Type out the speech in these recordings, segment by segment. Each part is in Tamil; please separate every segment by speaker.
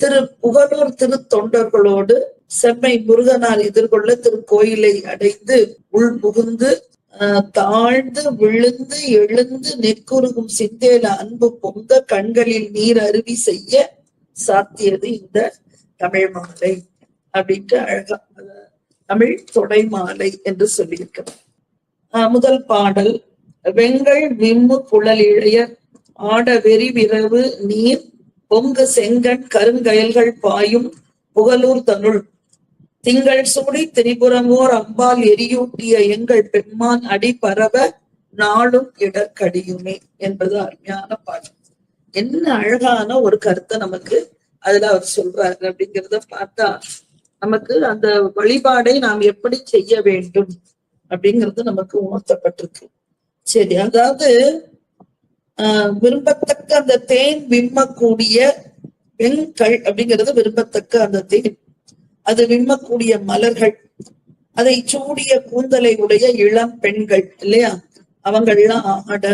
Speaker 1: திரு புகழூர் திருத்தொண்டர்களோடு செம்மை முருகனால் எதிர்கொள்ள திருக்கோயிலை அடைந்து உள் புகுந்து ஆஹ், தாழ்ந்து விழுந்து எழுந்து நெற்குருகும் சிந்தேல அன்பு பொங்க கண்களில் நீர் அருவி செய்ய சாத்தியது இந்த தமிழ் மாலை அப்படின்ட்டு அழகா அஹ், தமிழ் தொடை மாலை என்று சொல்லியிருக்கிறார். ஆஹ், முதல் பாடல் வெங்கல் விம்மு குழல் இழையர் ஆட வெறி விரவு நீர் பொங்கு செங்கண் கருங்கயல்கள் பாயும் புகலூர் தனுள். திங்கள் சூடி திரிபுரமோர் அம்பால் எரியூட்டிய எங்கள் பெண்மான் அடி பரவ நாளும் இடர்கடியுமே என்பது அருமையான பாடல். என்ன அழகான ஒரு கருத்தை நமக்கு அதுல அவர் சொல்றாரு அப்படிங்கிறத பார்த்தா நமக்கு அந்த வழிபாடை நாம் எப்படி செய்ய வேண்டும் அப்படிங்கிறது நமக்கு உணர்த்தப்பட்டிருக்கு. சரி அதாவது விரும்பத்தக்க அந்த தேன் விம்மக்கூடிய வெண்கள் அப்படிங்கிறது விரும்பத்தக்க அந்த தேன். அது விம்மக்கூடிய மலர்கள் அதை சூடிய கூந்தலை உடைய இளம் பெண்கள் இல்லையா? அவங்கெல்லாம் ஆட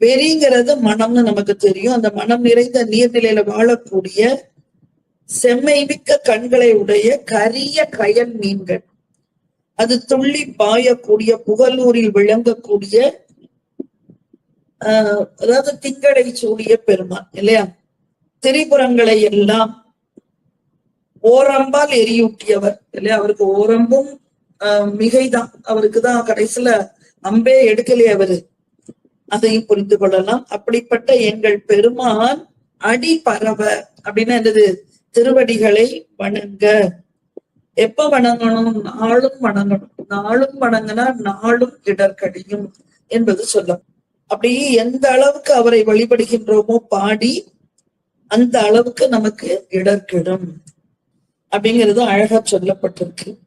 Speaker 1: வெறிங்கிறது மனம்னு நமக்கு தெரியும். அந்த மனம் நிறைந்த நீர்நிலையில வாழக்கூடிய செம்மை மிக்க கண்களை உடைய கரிய கயல் மீன்கள். அது துள்ளி பாயக்கூடிய புகலூரில் விளங்கக்கூடிய ஆஹ் அதாவது திங்களை சூடிய பெருமான் இல்லையா? திரிபுரங்களை எல்லாம் ஓரம்பால் எரியூட்டியவர் இல்லையா? அவருக்கு ஓரம்பும் ஆஹ் மிகைதான். அவருக்கு தான் கடைசியில அம்பே எடுக்கலையே அவரு. அதையும் புரிந்து கொள்ளலாம். அப்படிப்பட்ட எங்கள் பெருமான் அடி பரவ அப்படின்னா என்னது? திருவடிகளை வணங்க. எப்ப வணங்கணும்? நாளும் வணங்கணும். நாளும் வணங்கினா நாளும் இடர்கடியும் என்பது சொல்லும் அப்படி எந்த அளவுக்கு அவரை வழிபடுகின்றோமோ பாடி அந்த அளவுக்கு நமக்கு இடர்கிடும் அப்படிங்கிறது அழகா சொல்லப்பட்டிருக்கு.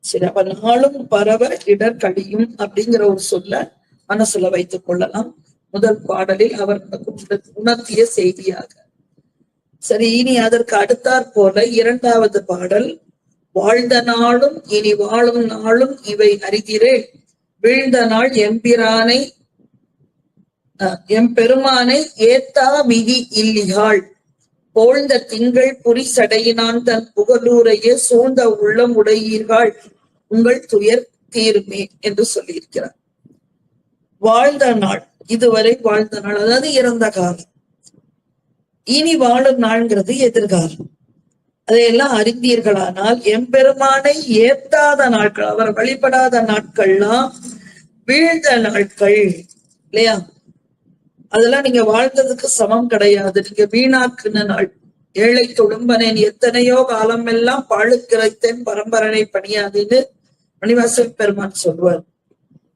Speaker 1: சரி அப்ப நாளும் பரவ இடர்கடியும் அப்படிங்கிற ஒரு சொல்ல மனசுல வைத்துக் கொள்ளலாம். முதல் பாடலில் அவர் உணர்- உணர்த்திய செய்தியாக. சரி இனி அதற்கு அடுத்தாற் போல இரண்டாவது பாடல். வாழ்ந்த நாளும் இனி வாழும் நாளும் இவை அறிகிறேன். வீழ்ந்த நாள் எம்பிரானை எம் பெருமானை ஏத்தா விதி இல்லிகாள் போழ்ந்த திங்கள் புரி சடையினான் தன் புகழூரையே சூழ்ந்த உள்ளம் உடையீர்கள். உங்கள் துயர் தீருமே என்று சொல்லியிருக்கிறார். வாழ்ந்த நாள் இதுவரை வாழ்ந்த நாள் அதாவது இறந்த காலம். இனி வாழும் நாள்ங்கிறது எதிர்காலம். அதையெல்லாம் அறிந்தீர்களானால் எம்பெருமானை ஏத்தாத நாட்கள் அவர் வழிபடாத நாட்கள்லாம் வீழ்ந்த நாட்கள் இல்லையா? அதெல்லாம் நீங்க வாழ்ந்ததுக்கு சமம் கிடையாது. நீங்க வீணாக்குன நாள். ஏழை தொடும்பனேன் எத்தனையோ காலம் எல்லாம் பாழுக்கிரைத்தேன் பரம்பரனை பணியாதுன்னு மணிவாசன் பெருமான் சொல்வார்.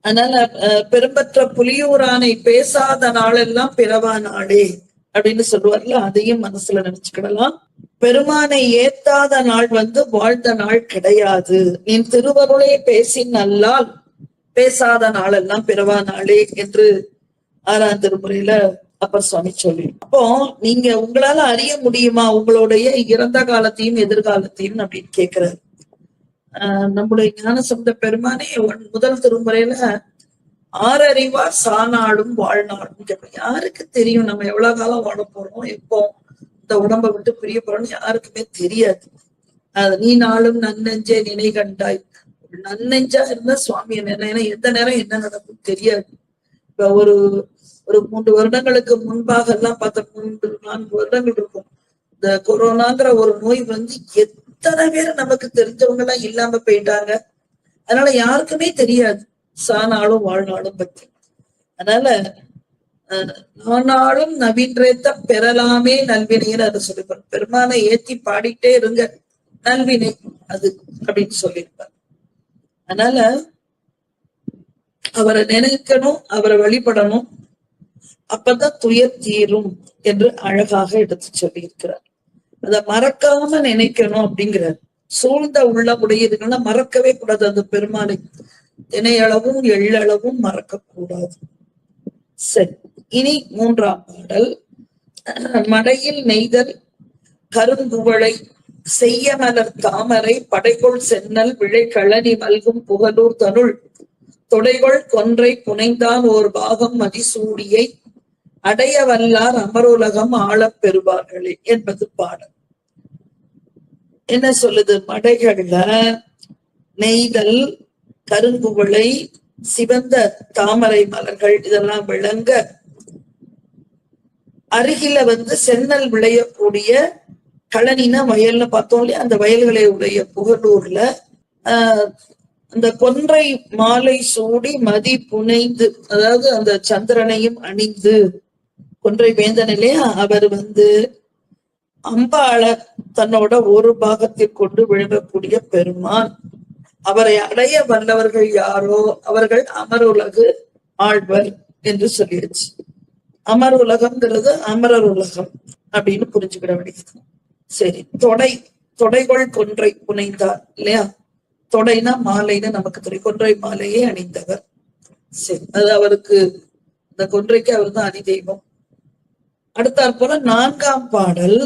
Speaker 1: அதனால அஹ், பெரும்பற்ற புலியூரானை பேசாத நாளெல்லாம் பிறவா நாளே அப்படின்னு சொல்லுவார்ல அதையும் மனசுல நினைச்சுக்கிடலாம். பெருமானை ஏத்தாத நாள் வந்து வாழ்ந்த நாள் கிடையாது. நீ திருவருளை பேசி நல்லால் பேசாத நாளெல்லாம் பிறவா நாளே என்று ஆறாம் திருமுறையில அப்பர் சுவாமி சொல்லி அப்போ நீங்க உங்களால அறிய முடியுமா உங்களுடைய இறந்த காலத்தையும் எதிர்காலத்தையும் அப்படின்னு கேக்குறாரு. ஆஹ் நம்முடைய ஞானசம்பந்த பெருமானே ஒன்- முதல் திருமுறையில ஆறறிவா சாநாடும் வாழ்நாடும் கேட்போம் யாருக்கு தெரியும் நம்ம எவ்வளவு காலம் வாழ போறோம் எப்போ இந்த உடம்பை விட்டு பிரிய போறோம்னு யாருக்குமே தெரியாது. அது நீ நாளும் நன்னெஞ்சே நினை கண்டாய் நன்னெஞ்சா இருந்தா சுவாமியை என்ன ஏன்னா எந்த நேரம் என்ன நடக்கும் தெரியாது. இப்ப ஒரு ஒரு மூன்று வருடங்களுக்கு முன்பாக எல்லாம் பார்த்த மூன்று நான்கு வருடங்கள் இருக்கும். இந்த கொரோனாங்கிற ஒரு நோய் வந்து எத்தனை பேர் நமக்கு தெரிஞ்சவங்க எல்லாம் இல்லாம போயிட்டாங்க. அதனால யாருக்குமே தெரியாது. சானாலும் வாழ்நாளும் பத்தி அதனால நானாலும் நவீன்றேத்த பெறலாமே நல்வினைன்னு அதை சொல்லிப்பார். பெருமானை ஏத்தி பாடிட்டே இருங்க நல்வினை அது அப்படின்னு சொல்லியிருப்பார். அதனால அவரை நினைக்கணும் அவரை வழிபடணும். அப்பதான் துயர் தீரும் என்று அழகாக எடுத்து சொல்லியிருக்கிறார். அத மறக்காம நினைக்கணும் அப்படிங்கிறார். சூழ்ந்த உள்ள உடையதுன்னா மறக்கவே கூடாது அந்த பெருமானை தினையளவும் எள்ளளவும் மறக்க கூடாது சரி இனி மூன்றாம் பாடல். மடையில் நெய்தல் கருந்துவளை செய்ய மலர் தாமரை படைகொள் சென்னல் விழை களனி மல்கும் புகழூர் தனுள் தொடைகொள் கொன்றை புனைந்தான் ஓர் பாகம் மதிசூடியை அடைய வல்லார் அமருலகம் ஆளப் பெறுவார்களே என்பது பாடல் என்ன சொல்லுது? மடைகள்ல நெய்தல் கருங்குவளை சிவந்த தாமரை மலர்கள் இதெல்லாம் விளங்க அருகில வந்து சென்னல் விளையக்கூடிய களனின வயல்ல பார்த்தோம் இல்லையா? அந்த வயல்களை உடைய புகழூர்ல ஆஹ் அந்த கொன்றை மாலை சூடி மதி புனைந்து அதாவது அந்த சந்திரனையும் அணிந்து கொன்றை வேந்தன் இல்லையா அவர் வந்து அம்பாள தன்னோட ஒரு பாகத்தில் கொண்டு விழுங்கக்கூடிய பெருமான். அவரை அடைய வந்தவர்கள் யாரோ அவர்கள் அமருலகு ஆழ்வர் என்று சொல்லிடுச்சு. அமர் உலகம்ங்கிறது அமரர் உலகம் அப்படின்னு புரிஞ்சுக்கிட வேண்டியது. சரி தொடை தொடைகள் கொன்றை புனைந்தார் இல்லையா? தொடைனா மாலைன்னு நமக்கு தெரியும். கொன்றை மாலையே அணிந்தவர். சரி அது அவருக்கு இந்த கொன்றைக்கு அவர் தான் அதிதெய்வம் அடுத்தாற் போல நான்காம் பாடல்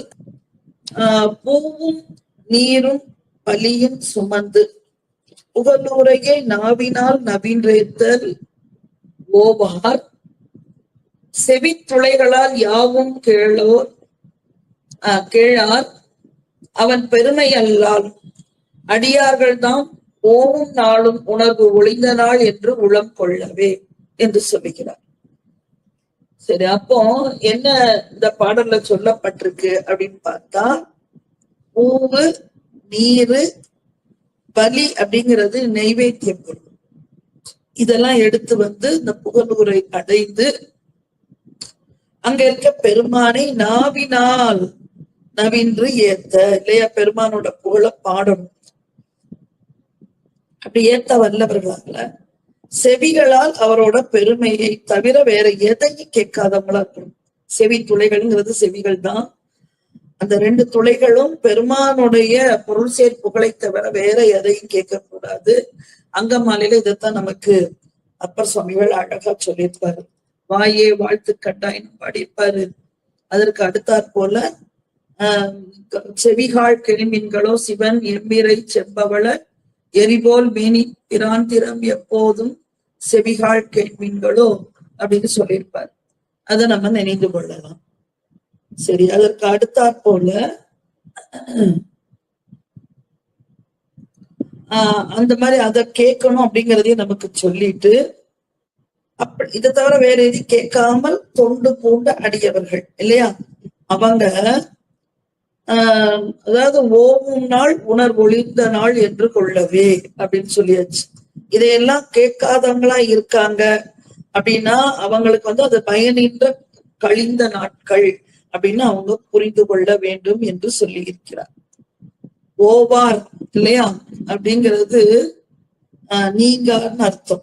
Speaker 1: ஆஹ் பூவும் நீரும் பலியும் சுமந்து புகழூரையே நாவினால் நவீன்றேத்தல் ஓவார் செவித்துளைகளால் யாவும் கேளோர் கேளார். அவன் பெருமை அல்லால் அடியார்கள் தாம் ஓவும் நாளும் உணர்வு ஒளிந்த நாள் என்று உளம் கொள்ளவே என்று சொல்லுகிறார். சரி அப்போ என்ன இந்த பாடல்ல சொல்லப்பட்டிருக்கு அப்படின்னு பார்த்தா பூவு நீரு பலி அப்படிங்கிறது நெய்வேத்திய பொருள். இதெல்லாம் எடுத்து வந்து இந்த புகழூரை அடைந்து அங்க இருக்க பெருமானை நாவினால் நவின்று ஏத்த இல்லையா பெருமானோட புகழ பாடணும். அப்படி ஏத்த வல்லவர்களால செவிகளால் அவரோட பெருமையை தவிர வேற எதையும் கேட்காதவங்களா இருக்கணும். செவி துளைகள்ங்கிறது செவிகள் தான். அந்த ரெண்டு துளைகளும் பெருமானுடைய பொருள் சேர் புகழை தவிர வேற எதையும் கேட்க கூடாது. அங்கமாலையில இதைத்தான் நமக்கு அப்பர் சுவாமிகள் அழகா சொல்லியிருப்பாரு. வாயே வாழ்த்து கட்டாயம் பாடியிருப்பாரு. அதற்கு அடுத்தாற் போல ஆஹ் செவிகால் கிளிமீன்களோ சிவன் எம்பிரை செம்பவள எரிபோல் மீனி பிராந்திரம் எப்போதும் செவிகால் கேள்மீன்களோ அப்படின்னு சொல்லியிருப்பார். அதை நம்ம நினைந்து கொள்ளலாம். சரி அதற்கு அடுத்தாற் போல ஆஹ் அந்த மாதிரி அதை கேட்கணும் அப்படிங்கிறதையும் நமக்கு சொல்லிட்டு அப்படி இதை தவிர வேற எதையும் கேட்காமல் தொண்டு பூண்ட அடியவர்கள் இல்லையா? அவங்க ஆஹ் அதாவது ஓவும் நாள் உணர்வொழிந்த நாள் என்று கொள்ளவே அப்படின்னு சொல்லியாச்சு. இதையெல்லாம் கேட்காதவங்களா இருக்காங்க அப்படின்னா அவங்களுக்கு வந்து அது பயனின்ற கழிந்த நாட்கள் அப்படின்னு அவங்க புரிந்து கொள்ள வேண்டும் என்று சொல்லி இருக்கிறார் ஓவார் இல்லையா? அப்படிங்கிறது ஆஹ் அர்த்தம்.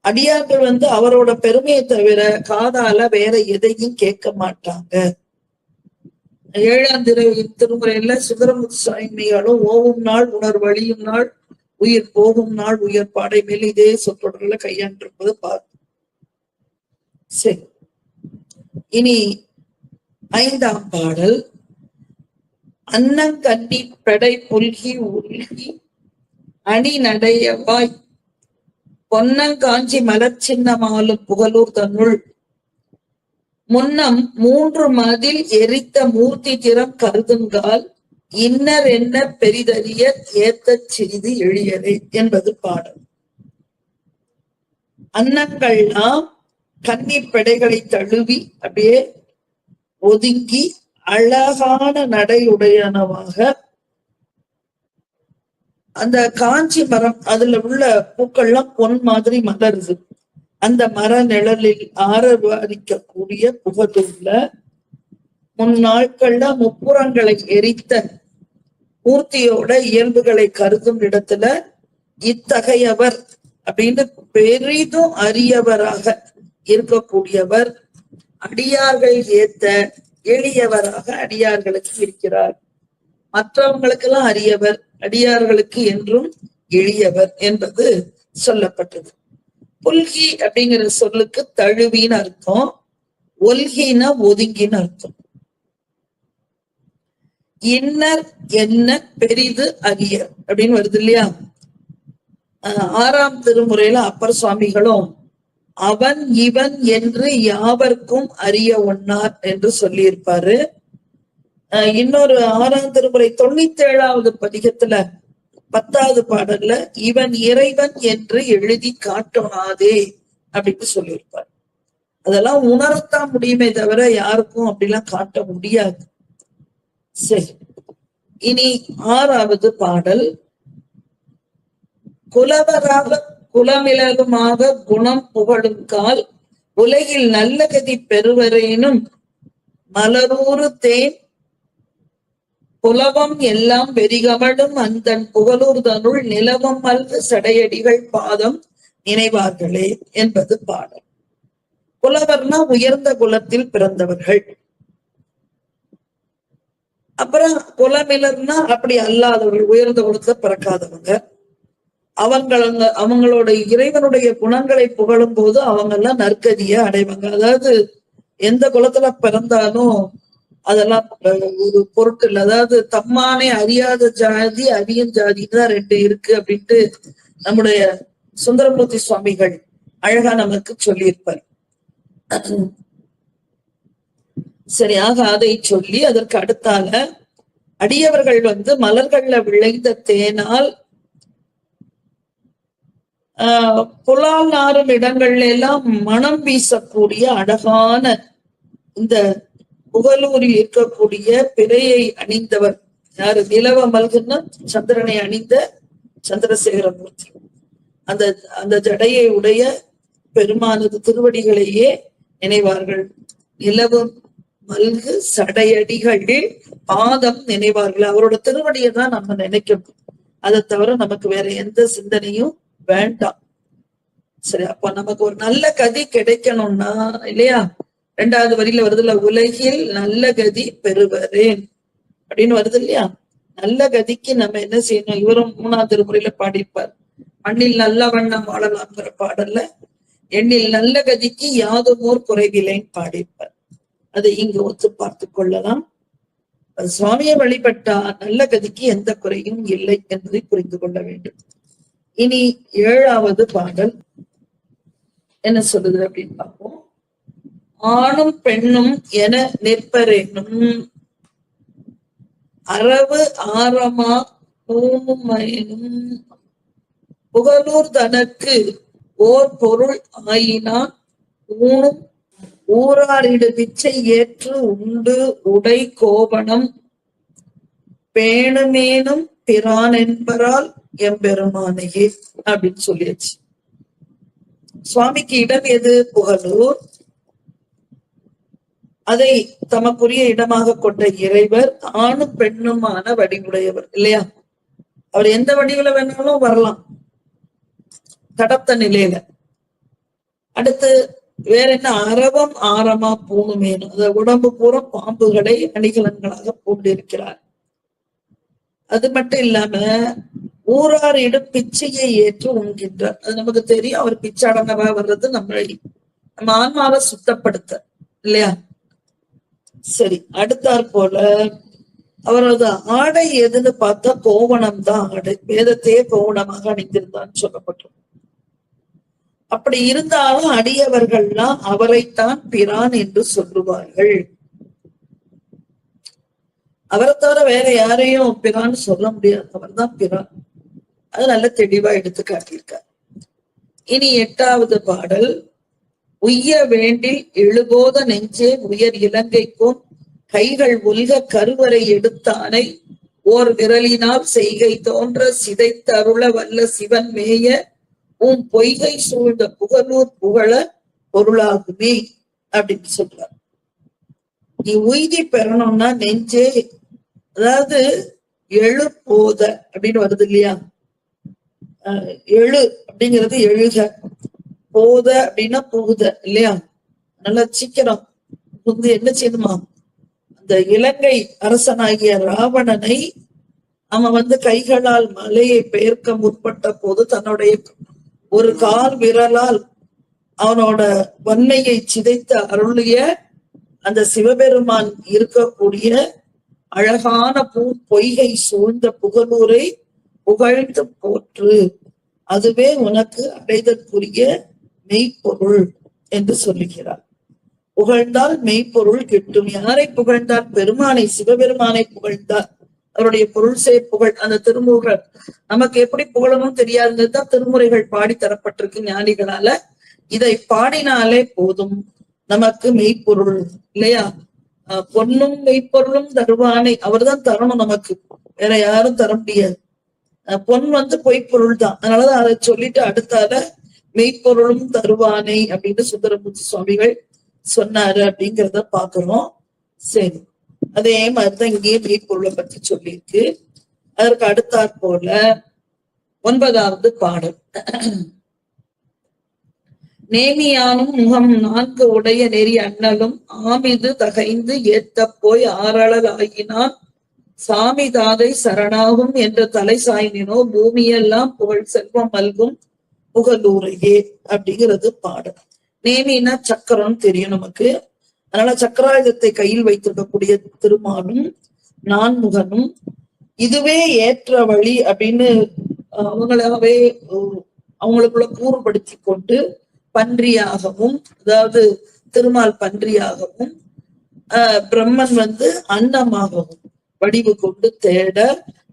Speaker 1: அடியார்கள் வந்து அவரோட பெருமையை தவிர காதால வேற எதையும் கேட்க மாட்டாங்க. ஏழாம் திரு திருமுறையில சுந்தரமுத்து சுவாமிகளும் ஓவும் நாள் உணர் வழியும் நாள் உயிர் போகும் நாள் உயர் பாடை மேல் இதே சொற்றொடர்களை கையாண்டிருப்பது பார்க்கும் சரி. இனி ஐந்தாம் பாடல். அன்னங்கண்ணி பெடை புல்கி உருகி அணி நடையவாய் பொன்னங்காஞ்சி மலர் சின்னமாலும் புகழூர் தன்னுள். முன்னம் மூன்று மதில் எரித்த மூர்த்தி திறம் கருதுங்கால். இன்னர் என்ன பெரிதறிய ஏத்தச் சிறிது எளியது என்பது பாடல் அன்னங்கள்லாம் கண்ணீர் பெடைகளை தழுவி அப்படியே ஒதுங்கி அழகான நடையுடையனவாக அந்த காஞ்சி மரம் அதுல உள்ள பூக்கள்லாம் பொன் மாதிரி மலருது. அந்த மர நிழலில் ஆரவாதிக்கக்கூடிய புகழூர்ல முன்னாட்கள்ல முப்புறங்களை எரித்த மூர்த்தியோட இயல்புகளை கருதும் இடத்துல இத்தகையவர் அப்படின்னு பெரிதும் அரியவராக இருக்கக்கூடியவர் அடியார்கள் ஏத்த எளியவராக அடியார்களுக்கு இருக்கிறார். மற்றவங்களுக்கெல்லாம் அரியவர் அடியார்களுக்கு என்றும் எளியவர் என்பது சொல்லப்பட்டது. புல்கி அப்படிங்கிற சொல்லுக்கு தழுவின்னு அர்த்தம் ஒல்கின ஒதுங்கின்னு அர்த்தம். இன்னர் என்ன பெரிது அரிய அப்படின்னு வருது இல்லையா? ஆஹ் ஆறாம் திருமுறையில அப்பர் சுவாமிகளும் அவன் இவன் என்று யாவர்க்கும் அறிய ஒன்னார் என்று சொல்லியிருப்பாரு. இன்னொரு ஆறாம் திருமுறை தொண்ணூத்தி ஏழாவது பதிகத்துல பத்தாவது பாடல்ல இவன் இறைவன் என்று எழுதி காட்டோனாதே அப்படின்னு சொல்லியிருப்பார். அதெல்லாம் உணரத்தான் முடியுமே தவிர யாருக்கும் அப்படிலாம் காட்ட முடியாது. சரி. இனி ஆறாவது பாடல். குலவராக குலமிளகுமாக குணம் புகழும் கால் உலகில் நல்ல கதி பெறுவரேனும் மலரூறு தேன் புலவம் எல்லாம் வெறிகமழும் அந்தன் புகழூர்தனுள் நிலவம் அல்லது சடையடிகள் பாதம் நினைவார்களே என்பது பாடல். புலவர்னா உயர்ந்த குலத்தில் பிறந்தவர்கள். அப்புறம் குலமிலர்னா அப்படி அல்லாதவர்கள் உயர்ந்த கொடுத்த பிறக்காதவங்க. அவங்கள அவங்களோட இறைவனுடைய குணங்களை புகழும் போது அவங்க எல்லாம் நற்கதிய அடைவாங்க. அதாவது எந்த குலத்துல பிறந்தாலும் அதெல்லாம் ஒரு பொருட்டு இல்லை. அதாவது தம்மானே அறியாத ஜாதி அறியும் ஜாதி தான் ரெண்டு இருக்கு அப்படின்ட்டு நம்முடைய சுந்தரமூர்த்தி சுவாமிகள் அழகா நமக்கு சொல்லியிருப்பார். சரியாக அதை சொல்லி அதற்கு அடுத்தால அடியவர்கள் வந்து மலர்கள்ல விளைந்த தேனால் ஆஹ் புலால் நாரும் இடங்கள்ல எல்லாம் மனம் வீசக்கூடிய அழகான இந்த புகலூரில் இருக்கக்கூடிய பிறையை அணிந்தவர் யாரு? நிலவ மல்குன்னா சந்திரனை அணிந்த சந்திரசேகரமூர்த்தி. அந்த அந்த ஜடையை உடைய பெருமானது திருவடிகளையே நினைவார்கள். நிலவும் மல்கு சடையடிகள் பாதம் நினைவார்கள். அவரோட திருவடியை தான் நம்ம நினைக்கணும். அதை தவிர நமக்கு வேற எந்த சிந்தனையும் வேண்டாம். சரி அப்ப நமக்கு ஒரு நல்ல கதி கிடைக்கணும்னா இல்லையா? ரெண்டாவது வரியில வருதுல உலகில் நல்ல கதி பெறுவரேன். அப்படின்னு வருது இல்லையா? நல்ல கதிக்கு நம்ம என்ன செய்யணும்? இவரும் மூணாவது திருமுறையில பாடிப்பார் மண்ணில் நல்ல வண்ணம் வாழலாம்ங்கிற பாடல்ல எண்ணில் நல்ல கதிக்கு யாதுமோர் குறைவில்லைன்னு பாடிப்பார் அதை இங்கு ஒத்து பார்த்து கொள்ளலாம். சுவாமியை வழிபட்டா நல்ல கதிக்கு எந்த குறையும் இல்லை என்பதை புரிந்து கொள்ள வேண்டும். இனி ஏழாவது பாடல். என்ன சொல்லுது அப்படின்னு பார்ப்போம். ஆணும் பெண்ணும் என நிற்பரேனும். அரவு ஆரமா பூமயனும் புகழூர் தனக்கு ஓர் பொருள் ஆயினான். ஊனும் ஊராரிடு பிச்சை ஏற்று உண்டு உடை கோபனம் பேணுமேனும் பிரான் என்பரால் எம்பெருமானையே அப்படின்னு சொல்லியாச்சு. சுவாமிக்கு இடம் எது? புகழூர். அதை தமக்குரிய இடமாக கொண்ட இறைவர் ஆணும் பெண்ணுமான வடிவுடையவர் இல்லையா? அவர் எந்த வடிவுல வேணாலும் வரலாம். கடத்த நிலையில. அடுத்து வேற என்ன? அரவம் ஆரமா பூணுமேனும் அந்த உடம்பு பூரா பாம்புகளை அணிகலன்களாக பூண்டிருக்கிறார். அது மட்டும் இல்லாம ஊராரிடம் பிச்சையை ஏற்று உண்கின்றார். அது நமக்கு தெரியும் அவர் பிச்சடங்கவா வர்றது நம்மளை நம்ம ஆன்மாவை சுத்தப்படுத்த. இல்லையா? சரி அடுத்தாற் போல அவரது ஆடை எதுன்னு பார்த்தா கோவணம் தான் ஆடை. வேதத்தையே கோவணமாக அணிந்திருந்தான்னு சொல்லப்பட்டிருக்கும் அப்படி இருந்தாலும் அடியவர்கள்லாம் அவரைத்தான் பிரான் என்று சொல்லுவார்கள். அவரை தவிர வேற யாரையும் பிரான்னு சொல்ல முடியாது. அவர் தான் பிரான். அது நல்ல தெளிவா எடுத்து காட்டியிருக்கார். இனி எட்டாவது பாடல். உய்ய வேண்டில் எழுபோத நெஞ்சே உயர் இலங்கைக்கும் கைகள் உல்க கருவறை எடுத்தானை ஓர் விரலினால் செய்கை தோன்ற சிதைத்தருள வல்ல சிவன் மேய உன் பொய்கை சூழ்ந்த புகழூர் புகழ பொருளாகுமே அப்படின்னு சொல்றார். நீ உய்தி பெறணும்னா நெஞ்சே அதாவது எழு போத அப்படின்னு வருது இல்லையா? எழு அப்படிங்கிறது எழுக. போத அப்படின்னா போகுத இல்லையா? நல்லா சீக்கிரம் வந்து என்ன செய்யணுமா? அந்த இலங்கை அரசனாகிய ராவணனை அவன் வந்து கைகளால் மலையை பெயர்க்க முற்பட்ட போது தன்னுடைய ஒரு கால் விரலால் அவனோட வன்மையை சிதைத்த அருளிய அந்த சிவபெருமான் இருக்கக்கூடிய அழகான பூ பொய்கை சூழ்ந்த புகழூரை புகழ்ந்து போற்று. அதுவே உனக்கு அடைதற்குரிய மெய்ப்பொருள் என்று சொல்லுகிறார். புகழ்ந்தால் மெய்ப்பொருள் கிட்டும். யாரை புகழ்ந்தார் பெருமானை சிவபெருமானை புகழ்ந்தார் அவருடைய பொருள் செய் புகழ் அந்த திருமுருகர் நமக்கு எப்படி புகழணும் தெரியாதுதான் திருமுறைகள் பாடி தரப்பட்டிருக்கு ஞானிகளால. இதை பாடினாலே போதும் நமக்கு மெய்ப்பொருள் இல்லையா? அஹ் பொன்னும் மெய்ப்பொருளும் தருவானை அவர்தான் தரணும் நமக்கு. வேற யாரும் தர முடியாது. பொன் வந்து பொய்ப்பொருள் தான். அதனாலதான் அதை சொல்லிட்டு அடுத்தால மெய்ப்பொருளும் தருவானை அப்படின்னு சுந்தரமூர்த்தி சுவாமிகள் சொன்னாரு அப்படிங்கிறத பாக்குறோம் சரி. அதே மாதிரிதான் இங்கேயே மெய்ப்பொருளை பத்தி சொல்லியிருக்கு. அதற்கு அடுத்தாற் போல ஒன்பதாவது பாடல். நேமியானும் முகம் நான்கு உடைய நெறி அண்ணலும் ஆமிது தகைந்து ஏத்தப் போய் ஆறளல் ஆகினான் சாமி தாதை சரணாகும் என்ற தலை சாயினோ பூமியெல்லாம் புகழ் செல்வம் மல்கும் புகழூரையே அப்படிங்கிறது பாடல். நேமினா சக்கரம் தெரியும் நமக்கு. அதனால சக்கராயுதத்தை கையில் வைத்திருக்கக்கூடிய திருமாலும் நான்முகனும் இதுவே ஏற்ற வழி அப்படின்னு அவங்களாவே அவங்களுக்குள்ள கூறுபடுத்தி கொண்டு பன்றியாகவும் அதாவது திருமால் பன்றியாகவும் ஆஹ் பிரம்மன் வந்து அன்னமாகவும் வடிவு கொண்டு தேட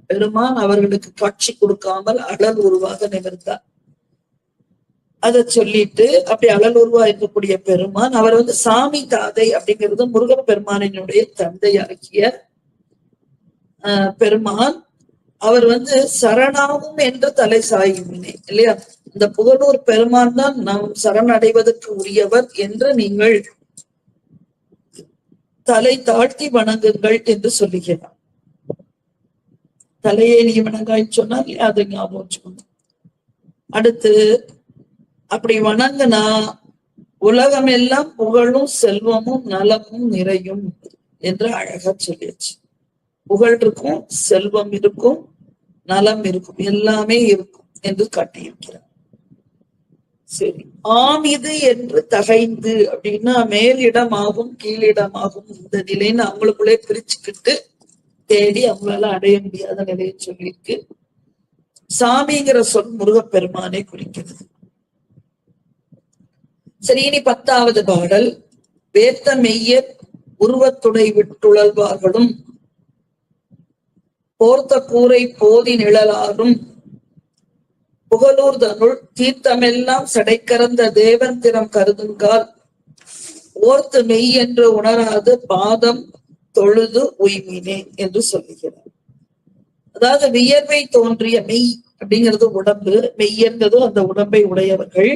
Speaker 1: பெருமான் அவர்களுக்கு காட்சி கொடுக்காமல் அழல் உருவாக நிமிர்ந்தார். அதை சொல்லிட்டு அப்படி அழல் உருவா இருக்கக்கூடிய பெருமான் அவர் வந்து சாமி தாதை அப்படிங்கிறது முருகப் பெருமானினுடைய தந்தையாகிய ஆஹ் பெருமான். அவர் வந்து சரணாகும் என்று தலை சாயுமினே இல்லையா? இந்த புகழூர் பெருமான் தான் நாம் சரணடைவதற்கு உரியவர் என்று நீங்கள் தலை தாழ்த்தி வணங்குங்கள் என்று சொல்லுகிறார். தலையை நீ வணங்காய் சொன்னால் அதை ஞாபகம் அடுத்து அப்படி வணங்குனா உலகம் எல்லாம் புகழும் செல்வமும் நலமும் நிறையும் என்று அழகா சொல்லியாச்சு. புகழ் இருக்கும் செல்வம் இருக்கும் நலம் இருக்கும் எல்லாமே இருக்கும் என்று காட்டியிருக்கிறார். சரி ஆம் இது என்று தகைந்து அப்படின்னா மேலிடமாகும் கீழிடமாகும் இந்த நிலைன்னு அவங்களுக்குள்ளே பிரிச்சுக்கிட்டு தேடி அவங்களால அடைய முடியாத நிலையை சொல்லியிருக்கு. சாமிங்கிற சொல் முருகப்பெருமானை குறிக்கிறது. சரி இனி பத்தாவது பாடல் வேத்த மெய்ய உருவத்துடை விட்டுழல்வார்களும் போர்த்த கூரை போதி நிழலாரும் புகழூர் தனுள் தீர்த்தமெல்லாம் சடைக்கறந்த தேவன் திறம் கருதுங்கால் ஓர்த்து மெய் என்று உணராது பாதம் தொழுது உய்மினே என்று சொல்லுகிறார். அதாவது வியர்வை தோன்றிய மெய் அப்படிங்கிறது உடம்பு மெய்யென்பது அந்த உடம்பை உடையவர்கள்.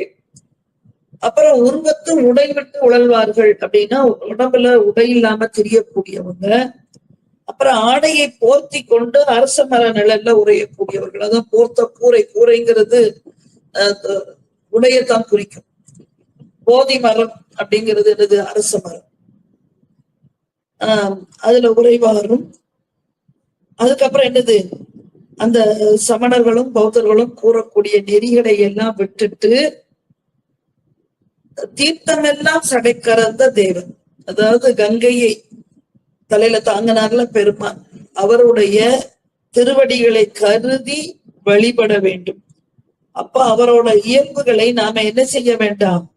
Speaker 1: அப்புறம் உருவத்து உடை விட்டு உழல்வார்கள் அப்படின்னா உடம்புல உடை இல்லாம தெரியக்கூடியவங்க அப்புறம் ஆடையை போர்த்தி கொண்டு அரச மர நிழல்ல உரையக்கூடியவர்கள் அதான் போர்த்த கூரை கூரைங்கிறது உடையை உடையத்தான் குறிக்கும். போதி மரம் அப்படிங்கிறது என்னது? அரச மரம். ஆஹ் அதுல உறைவாரும். அதுக்கப்புறம் என்னது? அந்த சமணர்களும் பௌத்தர்களும் கூறக்கூடிய நெறிகளை எல்லாம் விட்டுட்டு தீர்த்தம் எல்லாம் சடைக்கறந்த தேவன். அதாவது கங்கையை தலையில தாங்கினார்ல பெருமான். அவருடைய திருவடிகளை கருதி வழிபட வேண்டும். அப்ப அவரோட இயல்புகளை நாம என்ன செய்ய வேண்டாம்?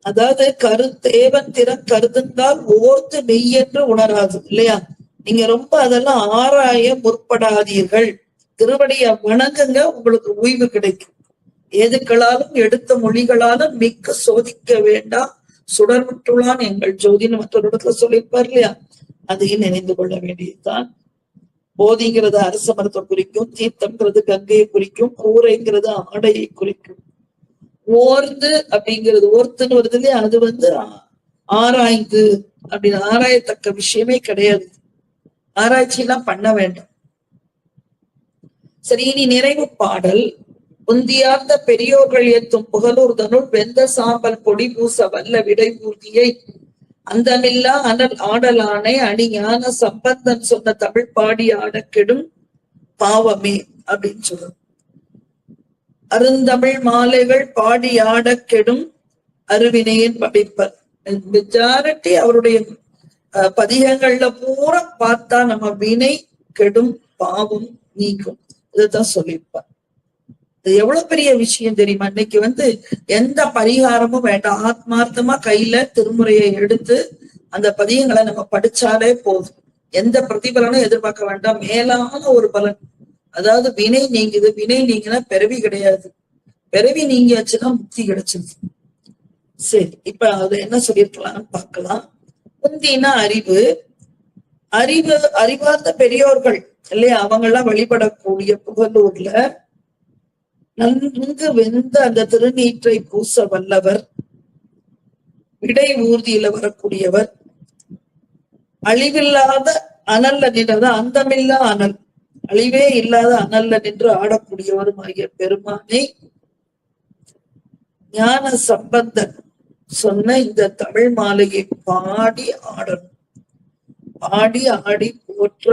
Speaker 1: அதாவது கரு தேவன் திறம் கருதுந்தால் ஓர்த்து மெய்யென்று உணராது இல்லையா? நீங்க ரொம்ப அதெல்லாம் ஆராய முற்படாதீர்கள். திருவடிய வணங்குங்க உங்களுக்கு ஓய்வு கிடைக்கும். ஏதுக்களாலும் எடுத்த மொழிகளாலும் மிக்க சோதிக்க வேண்டாம். சுடர்விட்டுள்ளான் எங்கள் ஜோதின்னு மற்றொரு இடத்துல சொல்லியிருப்பார் இல்லையா? அதையும் நினைந்து கொள்ள வேண்டியதுதான். போதிங்கிறது அரச மரத்தை குறிக்கும் தீர்த்தம்ங்கிறது கங்கையை குறிக்கும் கூரைங்கிறது ஆடையை குறிக்கும். ஓர்ந்து அப்படிங்கிறது ஓர்த்துன்னு வருது இல்லையா? அது வந்து ஆராய்ந்து அப்படின்னு ஆராயத்தக்க விஷயமே கிடையாது. ஆராய்ச்சி எல்லாம் பண்ண வேண்டாம். சரி இனி நிறைவு பாடல். உந்தியார்ந்த பெரியோர்கள் எத்தும் புகலூர்தனுள் வெந்த சாம்பல் பொடி பூச வல்ல விடைபூர்த்தியை அந்தமில்லா அனல் ஆடலானை அணியான சம்பந்தன் சொன்ன தமிழ் பாடி ஆடக்கெடும் பாவமே அப்படின்னு சொல்றோம். அருந்தமிழ் மாலைகள் பாடி ஆடக் கெடும் அருவினையின் படிப்பர் மெஜாரிட்டி அவருடைய அஹ், பதிகங்கள்ல பூரா பார்த்தா நம்ம வினை கெடும் பாவம் நீக்கும். இதுதான் சொல்லியிருப்பார். அது எவ்வளவு பெரிய விஷயம் தெரியுமா? இன்னைக்கு வந்து எந்த பரிகாரமும் வேண்டாம். ஆத்மார்த்தமா கையில திருமுறையை எடுத்து அந்த பதியங்களை நம்ம படிச்சாலே போதும். எந்த பிரதிபலனும் எதிர்பார்க்க வேண்டாம். மேலான ஒரு பலன். அதாவது வினை நீங்குது. வினை நீங்கினா பிறவி கிடையாது. பிறவி நீங்கியாச்சுன்னா முக்தி கிடைச்சிருது. சரி இப்ப அது என்ன சொல்லியிருக்கலாம்னு பார்க்கலாம். முந்தினா அறிவு அறிவு அறிவார்ந்த பெரியோர்கள் இல்லையா? அவங்க எல்லாம் வழிபடக்கூடிய புகழூர்ல நன்கு வெந்த அந்த திருநீற்றை பூச வல்லவர் விடை ஊர்தியில வரக்கூடியவர். அழிவில்லாத அனல்ல நின்றது அந்தமில்லா அனல். அழிவே இல்லாத அனல்ல நின்று ஆடக்கூடியவரும் ஆகிய பெருமானை ஞான சம்பந்தன் சொன்ன இந்த தமிழ் மாலையை பாடி ஆடணும். பாடி ஆடி போற்ற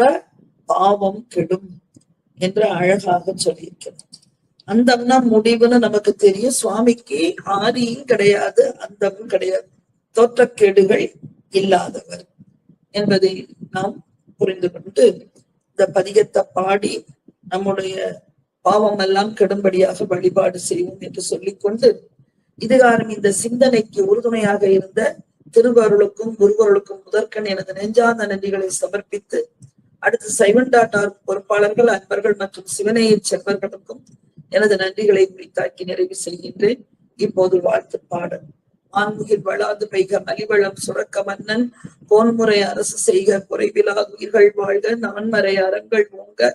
Speaker 1: பாவம் கெடும் என்று அழகாக சொல்லியிருக்கிறார். அந்தம்னா முடிவுன்னு நமக்கு தெரியும். சுவாமிக்கு ஆரியும் கிடையாது அந்தமும் கிடையாது. தோற்றக்கேடுகள் இல்லாதவர் என்பதை நாம் புரிந்து கொண்டு இந்த பதிகத்தை பாடி நம்முடைய பாவம் எல்லாம் கெடும்படியாக வழிபாடு செய்வோம் என்று சொல்லிக்கொண்டு இதுகாரம் இந்த சிந்தனைக்கு உறுதுணையாக இருந்த திருவருளுக்கும் குருவருளுக்கும் முதற்கண் எனது நெஞ்சார்ந்த நன்றிகளை சமர்ப்பித்து அடுத்து சைவன் டாட் பொறுப்பாளர்கள் அன்பர்கள் மற்றும் சிவனையின் செல்வர்களுக்கும் எனது நன்றிகளை குறித்தாக்கி நிறைவு செய்கின்றேன். இப்போது வாழ்த்து பாடல். ஆன்முகில் வளாது பெய்க மலிவளம் சுரக்க மன்னன். போன்முறை அரசு செய்க குறைவிலா உயிர்கள் வாழ்க. நான்மறை அறங்கள் ஓங்க.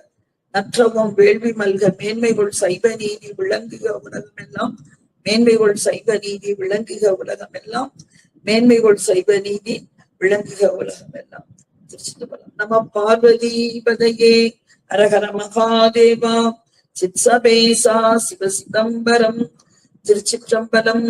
Speaker 1: நற்றவம் வேள்வி மல்க. மேன்மைகள் சைவ நீதி விளங்குக உலகம் எல்லாம் மேன்மை மேன்மைகள் சைவ நீதி விளங்குக உலகம் எல்லாம் மேன்மை மேன்மைகள் சைவ நீதி விளங்குக உலகமெல்லாம். திருச்சிதம்பரம் நம பார்வதி பதையே. ஹரஹர மகாதேவா. சித்சபேசா சிவ சிதம்பரம் திருச்சிற்றம்பலம்